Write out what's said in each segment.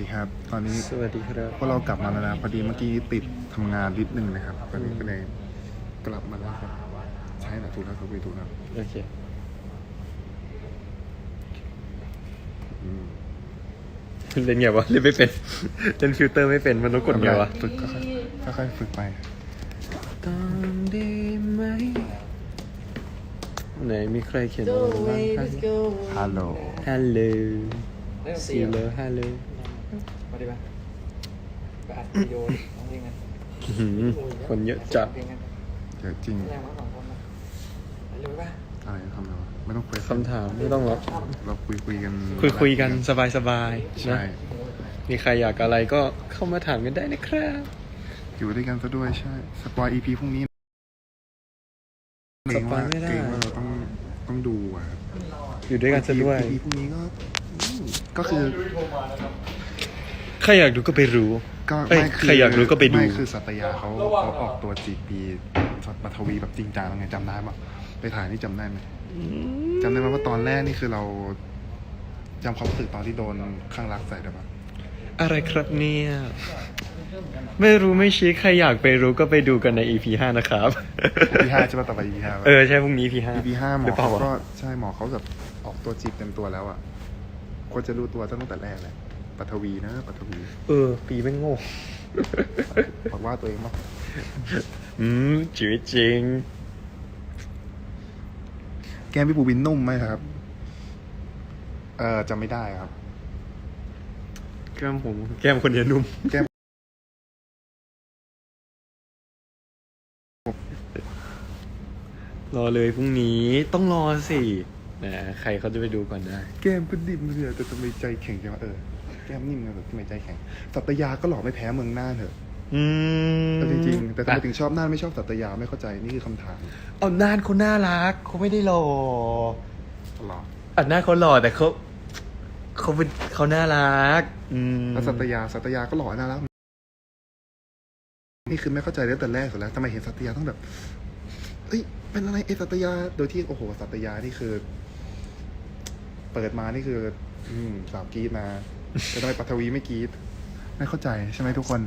ดีครับ ตอนนี้สวัสดีครับพวกเรากลับมาแล้วนะพอดีเมื่อกี้ติดทำงานนิดนึงนะครับตอนนี้ก็เลยกลับมาแล้วครับใช่นะถูกแล้วถูกไปถูกแล้วโอเคอืมเล่นไงวะเล่นไม่เป็นเล่นฟิลเตอร์ไม่เป็นมันต้องกดไงวะฝึกค่อยๆค่อยๆฝึกไปตอนได้ไหมไหนมีใครเขียนอะไร Go บ้าง away, ครับ let's go. ฮัลโหลฮัลโหลเล่นด นตซีรีเลเหรอฮัลโหลมาดิปะไปอัดวิดีโอร้องเพลงกันคนเยอะจัดเพลงกันเดี๋ยวจริง แรงมากสองคนนะไปเลยปะอะไรทำเราไม่ต้องคุยคำถามไม่ต้องหรอกเราคุยคุยกันคุยคุยกันสบายสบายๆใช่นะมีใครอยากอะไรก็เข้ามาถามกันได้นะครับ อยู่ด้วยกันซะด้วยใช่ สปอยอีพีพรุ่งนี้สปอยไม่ได้ เกรงว่าเราต้องต้องดูอะอยู่ด้วยกันซะด้วย อีพีพรุ่งนี้ก็อืมก็คือใค รอยากดูก็ไปรู้ ก็เอ้ยไม่ใครอยากรู้ก็ไปดูไม่คือสัตยาเขาเขาออกตัวจีปีปัทวีแบบจริงจังไงจำได้ปะไปถ่ายนี่จำได้ไหมจำได้ไหมว่าตอนแรกนี่คือเราจำความรู้สึกตอนที่โดนข้างรักใส่ได้ปะอะไรครับเนี่ย ไม่รู้ไม่ชี้ใครอยากไปรู้ก็ไปดูกันใน EP 5นะครับอีพีห้าใช่ปะต่อไปอีพีห้าเออใช่พรุ่งนี้ EP 5อีพีห้าหมหรืออเปล่าเขาวะก็ใช่หมอเขาแบบออกตัวจีบเต็มตัวแล้วอะควรจะรู้ตัวตั้งแต่แรกแหละ ปัทวีนะปัทวี เออ ปีไม่งโง่บอกว่าตัวเองมั้งอืมชีวิตจริง แก้มพี่ปูบินนุ่มไหมครับ เออจำไม่ได้ครับ แก้มผม แก้มคนเดียวนุ่ม แก้ม รอเลยพรุ่งนี้ต้องรอสินะใครเขาจะไปดูก่อนได้ แก้มก็ดิ่มเลยแต่ทำไมใจแข็งจังวะเออแก้มนิ่มเลยแต่ทำไมใจแข็ง สัตยาก็หล่อไม่แพ้เมืองน่านเถอะอืมแต่จริงๆ แต่ทำไมถึงชอบน่านไม่ชอบสัตยาไม่เข้าใจนี่คือคำถามเอานานเขาน่ารักเขาไม่ได้หล่อหรออันหน้าเขาหล่อแต่เขาเขาเป็นเขาน่ารัก อืมแล้วสัตยาสัตยาก็หล่อน่ารักนี่คือไม่เข้าใจตั้งแต่แรกสุดแล้วทำไมเห็นสัตยาต้องแบบเอ้ยเป็นอะไรเอสัตยา โดยที่โอ้โหสัตยานี่คือ เปิดมานี่คือ อืมสาวกรีดมา แต่ทำไมปัทวีไม่กรีดไม่เข้าใจใช่ไหมทุกคน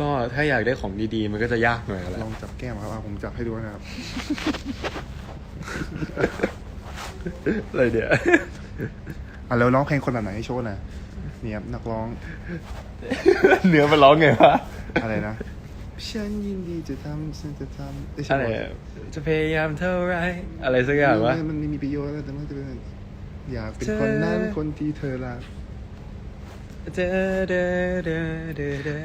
ก็ถ้าอยากได้ของดีๆ มันก็จะยากหน่อยแหละลองจับแก้มครับอะผมจับให้ดูนะครับ อะไรเดี๋ยว อะแล้วร้องเพลงคนแบบไหนให้โชว์หน่อยเนี่ยครับนักร้องเนื้อมันร้องไงวะอะไรนะ ฉันยินดีจะทำฉันจะทำเยใช่อะไรหมอะจะพยายามเท่าไรอะไรสักอย่างวะ มันไม่มีประโยชน์แล้วแต่มันจะเป็น อยากเป็นคนนั้นเธอคนที่เธอรัก เดอเดอเดอเดอเดอ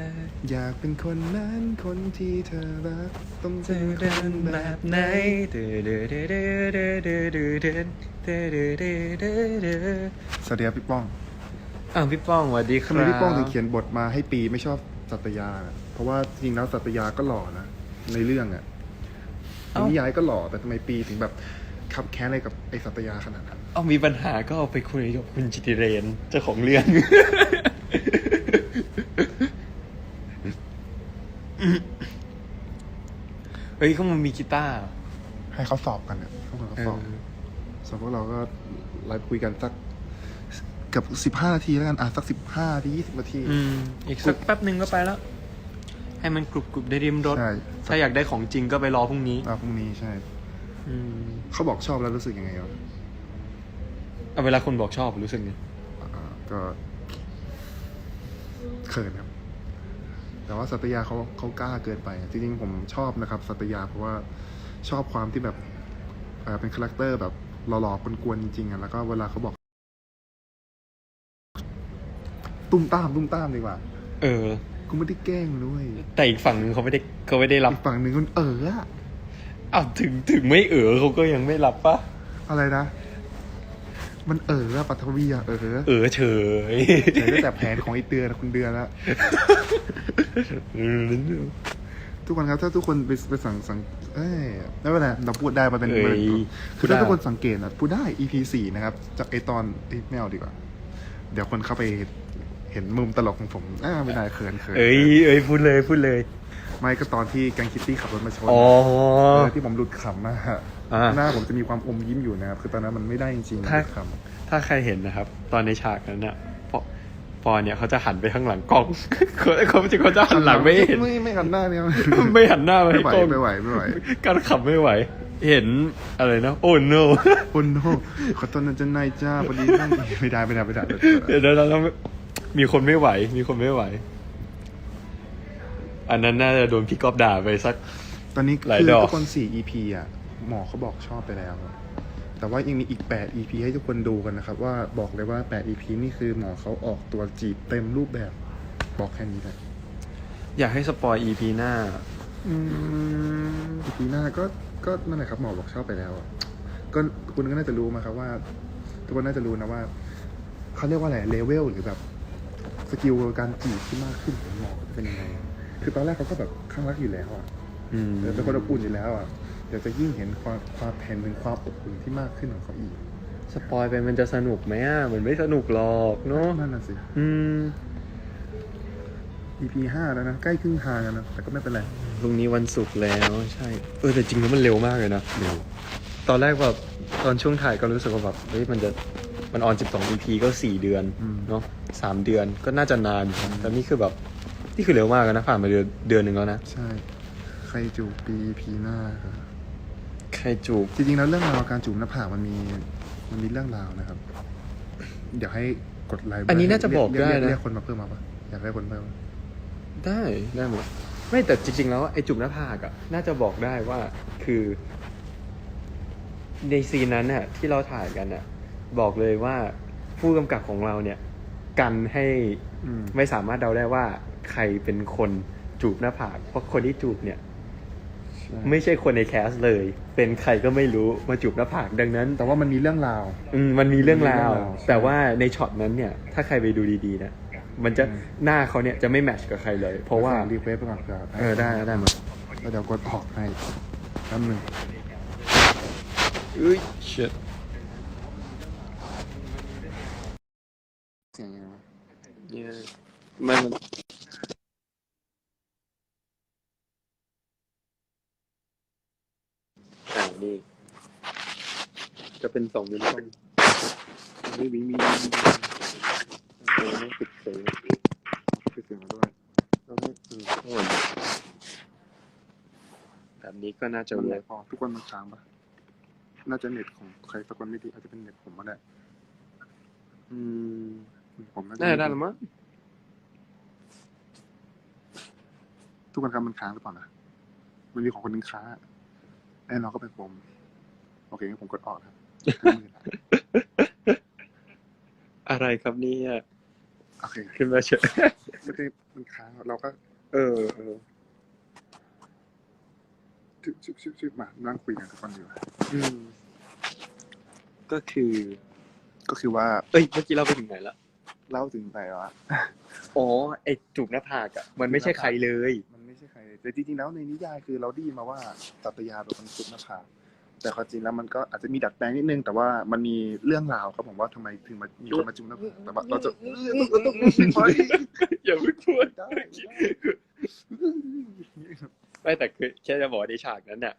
อยากเป็นคนนั้นคนที่เธอรัก ต้องเธเป็นอคเดินนแบแบบบไหนเดอเดอเดอเดอเดอเดอเดอเดอเดอเดอเดอเดอเดอเดอสวัสดีครับพี่ป้องอ้าวพี่ป้องสวัสดีคทำรับไมพี่ป้องถึงเขียนบทมาให้ปีไม่ชอบสัตยาอะเพราะว่าจริงแล้วสัตยาก็หล่อนะในเรื่องอะในนิยายก็หล่อแต่ทำไมปีถึงแบบ ขับแค้นอะไรกับไอ้สัตยาขนาดนั้น เอามีปัญหาก็เอาไปคุยกับคุณจิติเรนเจ้าของเรื่อง เฮ้ยเขามันมีกีตาร์ให้เขาสอบกันเนี่ยเขาเหมือนเขาเอสออบสอบพวกเราก็ไลฟ์คุยกันสักเกับสิบห้านาทีแล้วกันอะสักสิบห้าทียี่สิบนาทีอืมอีกสักแป๊บหนึ่งก็ไปแล้ว ให้มันกรุบกรุบได้ริมรถ ใช่ถ้าอยากได้ของจริงก็ไปรอพรุ่งนี้ อะพรุ่งนี้ใช่อืม เขาบอกชอบแล้วรู้สึกยังไงวะเอาเวลาคนบอกชอบรู้สึกไงอ่าก็เขินครับ แต่ว่าสัตยาเขาเขากล้าเกินไป จริงๆผมชอบนะครับ สัตยาเพราะว่าชอบความที่แบบเอ่อเป็นคาแรคเตอร์แบบหล่อๆกวนๆจริงๆอะแล้วก็เวลาเขาบอก ตุ้มตามตุ้มตามดีกว่า เออ กูไม่ได้แกล้งมันด้วยแต่อีกฝั่งหนึ่งเขาไม่ได้เขาไม่ได้รับ อีกฝั่งหนึ่งมันเอออะ อ้าวถึงถึงไม่เออเขาก็ยังไม่รับปะอะไรนะ มันเอออะปัทวีอะเออเออเฉยใช้ตั้งแต่แผนของไอเตือนคุณเดือนแล้วทุกคนครับถ้าทุกคนไปไปสั่งสั่งเอ้ยไม่เป็นไรเราพูดได้มาเป็นเอ้ยเป็นคือถ้าพูดได้ทุกคนสังเกตนะพูดได้ EP สี่นะครับ จากไอตอนเอ้ยไม่เอาดีกว่า เดี๋ยวคนเข้าไปเห็นมุมตลกของผมอ่าไม่ได้เขินเขินเอ้ยเอ้ยพูดเลยพูดเลย ไม่ก็ตอนที่แกงคิตตี้ขับรถมาชนอ๋อ เออที่ผมหลุดขำนะฮะอ่าหน้าผมจะมีความอมยิ้มอยู่นะครับคือตอนนั้นมันไม่ได้จริงๆถ้า หลุดขำถ้าใครเห็นนะครับ ตอนในฉากนั้นน่ะปอปอเนี่ยเขาจะหันไปข้างหลังกล้อง เขาเขาจะเขาจะหันหลังไม่เห็น ไม่ไม่หันหน้าเนี่ยไม่หันหน้ามาไม่ให้ไหวกล้องไม่ไหวไม่ไหวการขับไม่ไหว เห็นอะไรนะ โอ้ no คนโน้ขอโทษนะเจ้านายจ้าพอดีนั่นไม่ได้ไม่ได้ไม่ได้ เดี๋ยวเดี๋ยวเราต้องมีคนไม่ไหว มีคนไม่ไหว อันนั้นน่าจะโดนพี่ก๊อฟด่าไปสัก ตอนนี้หลายคือดอก ทุกคน4 EP อะ หมอเขาบอกชอบไปแล้ว แต่ว่ายังมีอีก 8 EP ให้ทุกคนดูกันนะครับ ว่าบอกเลยว่า 8 EP นี่คือหมอเขาออกตัวจีบเต็มรูปแบบ บอกแค่นี้เลยอยากให้สปอย EP หน้า อืม EP หน้าก็ก็นั่นแหละครับหมอบอกชอบไปแล้วอะก็คุณก็น่าจะรู้มาครับว่า ทุกคนน่าจะรู้นะว่าเขาเรียกว่าอะไรเลเวลหรือแบบสกิลการจีบที่มากขึ้นของหมอจะเป็นยังไง คือตอนแรกเขาก็แบบข้างรักอยู่แล้วอะอืมเออเป็นคนอบอุ่นอยู่แล้วอะเดี๋ยวจะยิ่งเห็นความความเห็นถึงความอบอุ่นที่มากขึ้นของเขาอีกสปอยไปมันจะสนุกไหมอะมันไม่สนุกหรอกเนาะนั่นน่ะสิ อืม EP ห้าแล้วนะ ใกล้ครึ่งทางแล้วนะ แต่ก็ไม่เป็นไรพรุ่งนี้วันศุกร์แล้วใช่ เออแต่จริงแล้วมันเร็วมากเลยนะเร็วตอนแรกแบบตอนช่วงถ่ายก็รู้สึกว่าแบบเฮ้ยมันจะมันออน 12 EP ก็ 4 เดือนอืมเนาะสามเดือนก็น่าจะนานอยู่แต่นี่คือแบบ นี่คือเร็วมากเลยนะผ่านมาเดือนเดือนหนึ่งแล้วนะใช่ ใครจูบปี EP หน้าครับใครจูบจริงๆแล้วเรื่องราวการจูบหน้าผากมันมีมันมีเรื่องราวนะครับ เดี๋ยวให้กดไลค์อันนี้น่าจะบอกเรียได้เรียนะเรียกคนมาเพิ่มมาปะอยากได้คนเพิ่มได้ได้หมดไม่แต่จริง ๆ แล้วไอ้จุบหน้าผากอะน่าจะบอกได้ว่าคือ ในซีนนั้นน่ะ ที่เราถ่ายกันน่ะ บอกเลยว่าผู้กำกับของเราเนี่ย กันให้อืมไม่สามารถเดาได้ว่า ใครเป็นคนจูบหน้าผาก เพราะคนที่จูบเนี่ย ไม่ใช่คนในแคสเลย เป็นใครก็ไม่รู้มาจูบหน้าผากดังนั้นแต่ว่ามันมีเรื่องราว อืมมันมีเรื่องราวมีเรื่องราวแต่ว่าในช็อตนั้นเนี่ย ถ้าใครไปดูดีๆนะมันจะอืมหน้าเขาเนี่ยจะไม่แมทช์กับใครเลย เพราะว่ารีเควสไปก่อนครับเออได้ได้หมดแล้วเดี๋ยวกดออกให้แป๊บนึงเอ้ยเชิดเสียงยังไงวะเนี่ยมันอ่านี่ จะเป็นสองนิ้วต้องมีมีมีเออต้องปิดเสียงคือเสียงมาด้วยต้องให้อืมข้างบนแบบนี้ก็น่าจะมันเวิร์กพอทุกคนมันค้างปะน่าจะเน็ตของใครสักคนไม่ดีอาจจะเป็นเน็ตผมก็ได้อืมผมน่าจะน่าจะได้แล้วมั้งทุกคนครับมันค้างหรือเปล่านะมันมีของคนหนึงค้างแน่นอนก็เป็นผม โอเคงั้นผมกดออกครับ อะไรครับเนี่ยโอเคขึ้นมาเฉยไม่ได้มันค้างเราก็ เออเออชึบชึบชึบชึบมานั่งคุยกันทุกคนอยู่าอืมก็คือ ก็คือว่า เอ้ยเมื่อกี้เราไปถึงไหนละเล่าถึงไปว่าอ๋อไอจูบหน้าผากอะมันไม่ใช่ใครเลย มันไม่ใช่ใครเลยแต่จริงๆแล้วในนิยายคือเราได้ยินมาว่าสัตยาเป็นคนสุดหน้าผาก แต่ความจริงแล้วมันก็อาจจะมีดัดแปลงนิดนึง แต่ว่ามันมีเรื่องราวครับผมว่าทำไมถึงมามีคนมาจุ่มหน้าผากแต่ว่าเราจะเราต้องไปอย่าเพิ่งพูดได้ไม่แต่คือแค่จะบอกว่าในฉากนั้นน่ะ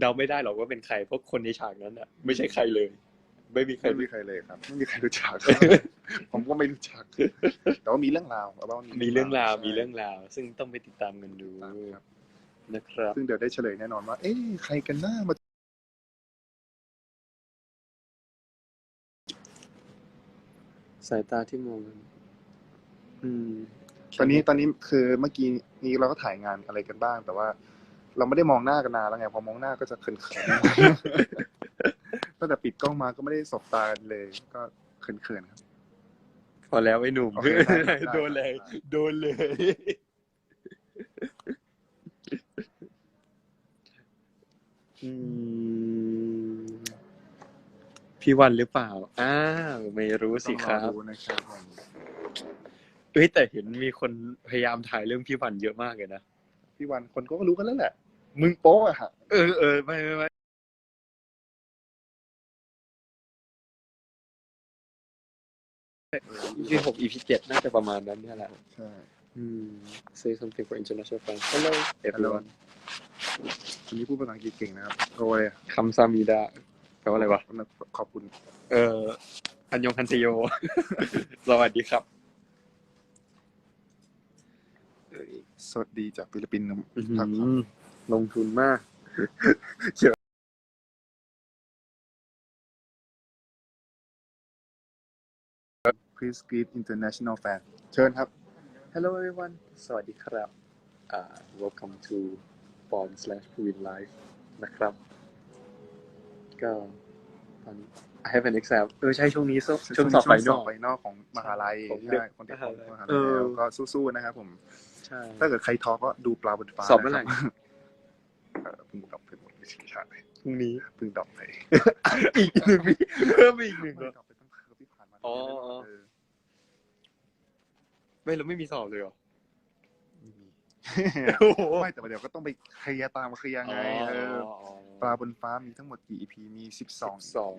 เดาไม่ได้หรอกว่าเป็นใครเพราะคนในฉากนั้นน่ะ ไม่ใช่ใครเลย ไม่มีใครไม่มีใครเลยครับไม่มีใครรู้จักผมก็ไม่รู้จัก แต่ว่ามีเรื่องราวเอาว่ามีเรื่องราวมีเรื่องราว ซึ่งต้องไปติดตามกันดูครับนะครับ ซึ่งเดี๋ยวได้เฉลยแน่นอนว่า เอ๊ะใครกันหน้ามา สายตาที่มองกันอืม ตอนนี้ตอนนี้คือเมื่อกี้นี้เราก็ถ่ายงานอะไรกันบ้าง แต่ว่า เราไม่ได้มองหน้ากันนานแล้วไงพอมองหน้าก็จะเขินๆตั้งแต่ปิดกล้องมาก็ไม่ได้สบตากันเลย ก็เขินๆครับ พอแล้วไอ้หนุ่มโอเคได้ได้ โดนเลยได้โดนเลย อืม พี่วันหรือเปล่า อ้าวไม่รู้สิครับ ต้องอดูนะครับผมเอ้ยแต่เห็นมีคนพยายามถ่ายเรื่องพี่วันเยอะมากเลยนะ พี่วันคนก็รู้กันแล้วแหละ มึงโป๊ะอะฮะเออเออไม่ไม่ไม่ยี่หก EP เจ็ดน่าจะประมาณนั้นเนี่ยแหละ ใช่อืม say something for international fans hello everyone คนนี้พูดภาษาอังกฤษเก่งนะครับโอ้ยคำซามิดะ แปลว่าอะไรวะขอบคุณ เอออันยองคันเซโย สวัสดีครับเอ้ยสวัสดีจากฟิลิปปินส์ครับอื้อครับหือลงทุนมาก Please greet international fan เชิญครับ Hello everyone สวัสดีครับอ่า welcome to Born slash p u i n Live นะครับ ก็ตอนนี้ I have an exam เออใช่ช่วงนี้ช่วงช่วงสอบไฟนอล ไฟนอลของมหาลัยของเด็ก ใช่คนที่ของมมหาหาลัลัยยเออ แล้วก็สู้ๆนะครับผม ใช่ ถ้าเกิดใครท้อก็ดูปลาบนฟ้าสอบเมื่อไหร่ นะคเออเพิ่งดรอปไปหมดไม่ใช่ใช่พรุ่งนี้ เพิ่งดรอปไปอีกหนึ่งวิเพิ่มอีกหนึ่งไม่เหรอ ดรอปไปตั้งเทอมที่ผ่านมาอ๋ออ๋อ เออไม่เราไม่มีสอบเลยเหรอไม่มีโอ้โห ไม่แต่ว่าเดี๋ยวก็ต้องไปเคลียร์ตามมาเคลียร์ไงเออปลาบนฟ้ามีทั้งหมดกี่ EP มีสิบสองสอง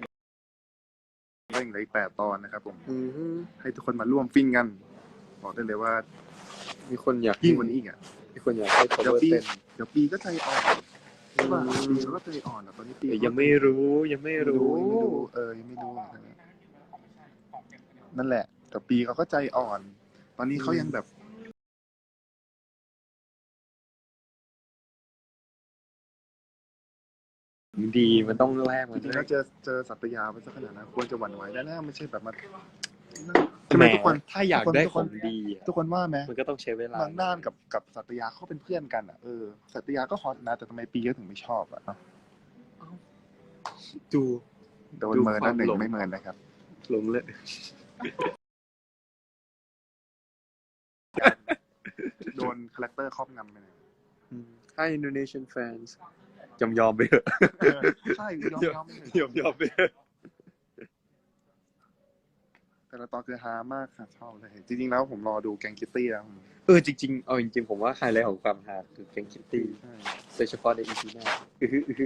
ก็ยังเหลืออีกแปดตอนนะครับผมอือฮึให้ทุกคนมาร่วมฟินกัน บอกได้เลยว่า มีคนอยากยิ่งกว่านี้อีกอะมีคนอยากให้เดี๋ยว cover ปีเต้นเดี๋ยวปีก็ใจอ่อนใช่ป่ะอืมปีเขาก็ใจอ่อนอะตอนนี้ปีแต่ยังไม่รู้ยังไม่รู้ ยังไม่รู้เออยังไม่รู้นั่นแหละ แต่ปีเขาก็ใจอ่อน ตอนนี้เขายังแบบ ดีมันต้องแลกจมันริงๆด้แล้ววยเจอเจอสัตยาไปสักขนาดนั้นควรจะหวั่นไหวแล้วนะไม่ใช่แบบมาแหทำไมทุกคน ถ้าอยากได้ทุกขคอน งดีอะทุกคนว่าไหมมันก็ต้องใช้เวลา บางด้านกับกับสัตยาเขาเป็นเพื่อนกันอะเออสัตยาก็ฮอตนะแต่ทำไมปีก็ถึงไม่ชอบอะเนาะดู โดนดูเมินควานั่มนหนึ่งหลง ไม่เมินนะครับ หลงเลย โดนคาแรคเตอร์ครอบงำไปเลย Hi Indonesian fans ยอมยอมไปเถอะเออใช่ยอมยอมยอมยอมไปเถอะแต่ละตอนคือฮามากค่ะชอบเลยจริงๆแล้วผมรอดูแกงคิตตี้แล้วเออจริงๆเอาจริงๆผมว่าไฮไลท์ของความฮาคือแกงคิตตี้ใช่โดยเฉพาะใน EP หน้าอือฮึอือฮึ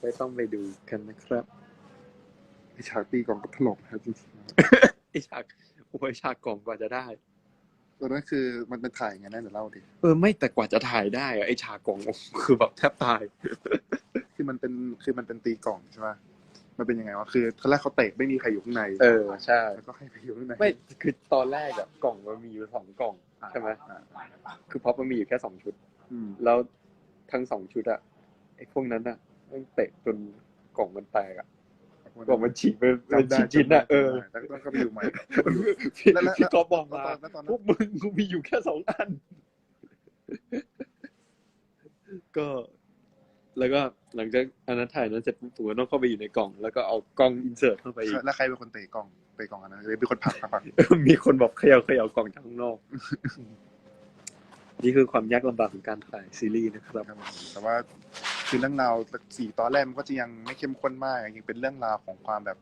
ไม่ต้องไปดูกันนะครับไอฉากตีกองก็ตลกนะจริงไอฉากโอ้ยฉากกล่องกว่าจะได้ๆ ตอนนั้นคือมันเป็นถ่ายไงนะเดี๋ยวเล่าดิเออไม่แต่กว่าจะถ่ายได้อะไอฉากกล่องโอ้โหคือแบบแทบตาย คือมันเป็นคือมันเป็นตีกล่องใช่ป่ะมันเป็นยังไงวะคือตอนแรกเขาเตะไม่มีใครอยู่ข้างในเออใช่แล้วก็ให้ไปอยู่ข้างในไม่คือตอนแรกอะกล่องมันมีอยู่สองกล่องใช่ไหมอ่าคือเพราะมันมีอยู่แค่สองชุดอืมแล้วทั้งสองชุดอะไอ้พวกนั้นอะมันเตะจนกล่องมันแตกอะ กล่องมันฉีกไปเป็นจำได้ชิ้นๆอะเออจำได้แล้วก็ไปดูใหม่พี่แล้วแล้วพี่ก๊อฟบอกมาแล้วตอนพนั้วนกมึงกูมีอยู่แค่สองอัน ก็ แล้วก็หลังจากอันนั้นถ่ายนั้นเสร็จปุ๊บผมก็ต้องเข้าไปอยู่ในกล่อง แล้วก็เอากล้องอินเสิร์ตเข้าไปอีกแล้วใครเป็นคนเตะกล่องเตะกล่องอันนั้นเลยเป็นคนผลักผลักผลักมีคนบอกเขย่าเขย่ากล่องจากข้างนอกนี่คือความยากลำบากของการถ่ายซีรีส์นะครับครับผมแต่ว่า คือเรื่องราวสี่ตอนแรกมันก็จะยังไม่เข้มข้นมากยังเป็นเรื่องราวของความแบบ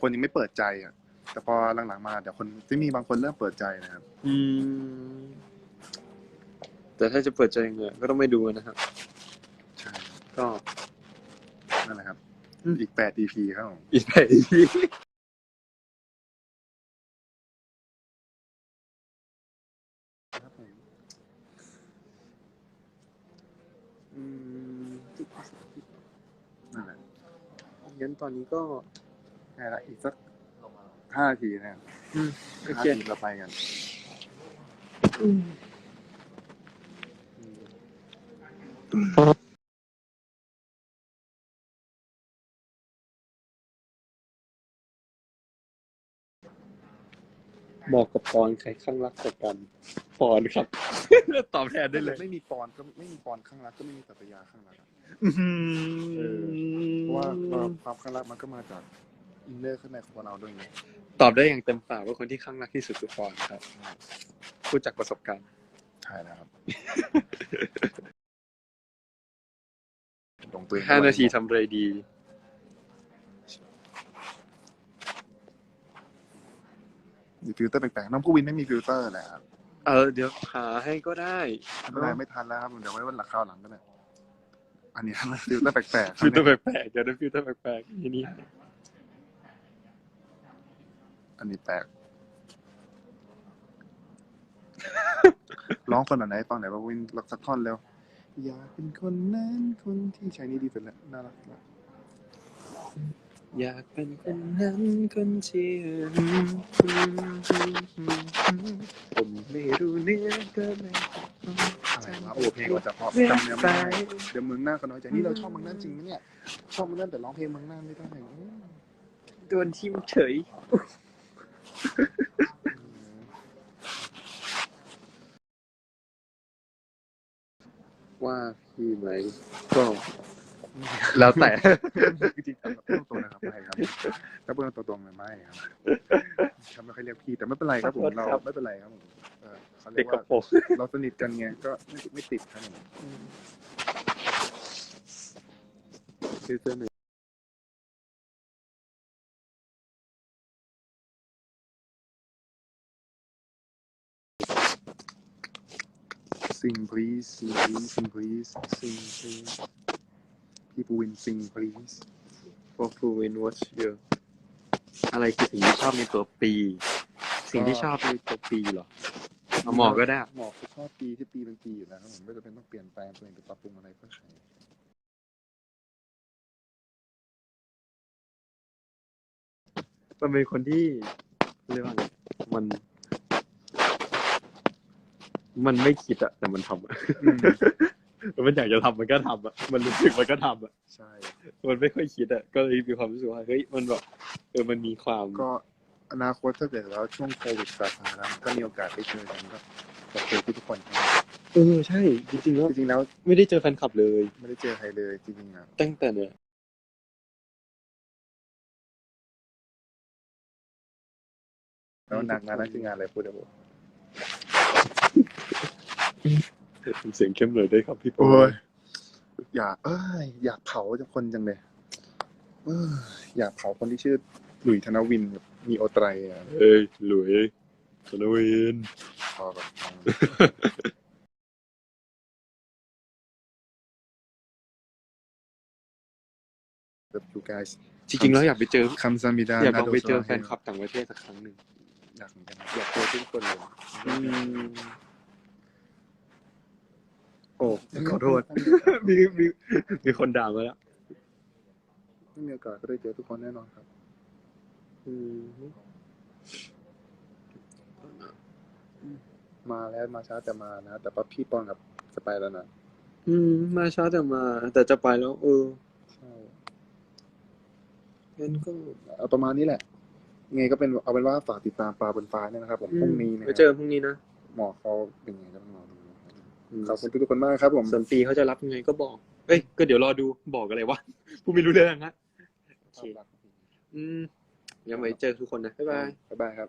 คนยังไม่เปิดใจอะ แต่พอหลังๆมาเดี๋ยวคนจะมีบางคนเริ่มเปิดใจนะครับ อืม แต่ถ้าจะเปิดใจยังไงก็ต้องไปดูนะครับ ใช่ ก็นั่นแหละครับอืมอีกแปด EP ครับผมอีกไปที่ครับผม อืม นั่นแหละ งั้น ตอนนี้ก็ใช่ละอีกสักห้านาทีนะครับอืมโอห้าเค นาทีเราไปกัน บอกกับปอนใครข้างรักกว่ากันปอนครับ ตอบแทนได้เลย ไม่มีปอนก็ไม่มีปอนข้างรักก็ไม่มีสัตยาข้างรักอะอื้อหืเออเพราะว่าความข้างรักมันก็มาจากอินเนอร์ข้างในของเราด้วยไงตอบได้อย่างเต็มปากว่าคนที่ข้างรักที่สุดคือปอนครับพูดจากประสบการณ์ใช่แล้วครับลงตัวเองห้านาทีทำอะไรดี มีฟิลเตอร์แปลกๆน้องผู้วินไม่มีฟิลเตอร์เลยครับเออเดี๋ยวหาให้ก็ได้ไม่เป็นไรไม่ทันแล้วครับเดี๋ยวไว้วันหลังคราวหลังก็ได้อันนี้ฟิลเตอร์แปลกๆฟิลเตอร์แปลกๆเดี๋ยวนะฟิลเตอร์แปลกๆทีนี้อันนี้แปลกร้องคนแบบไหนฟังไหนอยว่าวินรักสักท่อนเร็วอยากเป็นคนนั้นคนที่ใช้นี่ดีสุดแล้วน่ารักมาก อยากเป็นคนนั้นคนที่ผมไม่รู้เนื้อก็ไม่อะไรวะโอ้เพลงก็จะเพราะจำเนื้อไม่ได้เดี๋ยวเมืองหน้าก็น้อยใจนี่เราชอบเมืองหน้าจริงไหมเนี่ยชอบเมืองหน้าแต่ร้องเพลงเมืองหน้าไม่ได้อืมโดนทิมเฉยว่าพี่ไหมก็ แล้วแต่จริงๆพูดตรงๆนะครับไม่ครับถ้าพูดตรงๆเลยไม่ครับฉันไม่ค่อยเรียกพี่แต่ไม่เป็นไรครับผมเราไม่เป็นไรครับผมเออเขาเรีเด็ยกกกระว่าโปรงเราสนิทกันไงก็ไม่ไม่ติดครับผมซื้อเสื้อหนึ่งซิง please ซิง please ซิง please ซิง please พี่ปูวินซิง please พอฟูวินวอชเยอะอะไรคือสิ่งที่ชอบในตัวปี สิ่งที่ชอบในตัวปีเหรอเอาหมอกก็ได้ หมอกคือชอบปีที่ปีเป็นปีอยู่แล้วครับผมไม่จำเป็นต้องเปลี่ยนแปลงตัวเองหรือปรับปรุงอะไรเพื่อใครมันเป็นคนที่เรียกว่าไงมัน มันไม่คิดอะแต่มันทำอะอื มมันอยากจะทำมันก็ทำอะมันรู้สึกมันก็ทำอะใช่ มันไม่ค่อยคิดอะก็เลยมีความรู้สึกว่าเฮ้ยมันแบบเออมันมีความก็อนาคตถ้าเกิดแล้วช่วงโควิดซาซาแล้วก็มีโอกาสไปเจอกันก็ขอบคุณทุกคนครับเออใช่ จริงๆแล้วจริงๆแล้วไม่ได้เจอแฟนคลับเลย ไม่ได้เจอใครเลยจริงๆอะตั้งแต่เนี่ยแล้วงานงานนั้นคืองานอะไรพูดได้บ อกเสียงเข้มเลยได้ครับพี่โป้โอ้ยอยากเอ้ยอยากเผาจังคนจังเลยเอ้ยอยากเผาคนที่ชื่อหลุยธนวินแบบมีโอไตรอะเอ้ยหลุยธนวิน พอแบบแบบ you guys จริงๆแล้วอยากไปเจอ คำซามิดาอยากลองไปเจอแฟนคลับต่างประเทศสักครั้งหนึ่งอยากเหมือนกันอยากเจอทุกคนเลย อืมโอ้ขอโทษ มีมีมีคนด่ามาแล้วไม่มีโอกาสก็ได้เจอทุกคนแน่นอนครับ อืม มาแล้วมาช้าแต่มานะ แต่ว่าพี่ปอนกับจะไปแล้วนะอืม มาช้าแต่มา แต่จะไปแล้ว เออใช่งั้นก็เอาประมาณนี้แหละ ไงก็เป็นเอาเป็นว่าฝากติดตามปลาบนฟ้าเนี่ยนะครับ ผมพรุ่งนี้นะไปเจอพรุ่งนี้นะ หมอเขาเป็นไงก็ต้องรอดูนะครับ ขอบคุณทุกคนมากครับผมส่วนปีเขาจะรับยังไงก็บอก เอ้ยก็เดี๋ยวรอดูบอกอะไรวะกูไม่รู้เรื่องนะโอเคอืมยังไว้เจอทุกคนนะบ๊ายบายบ๊ายบายครับ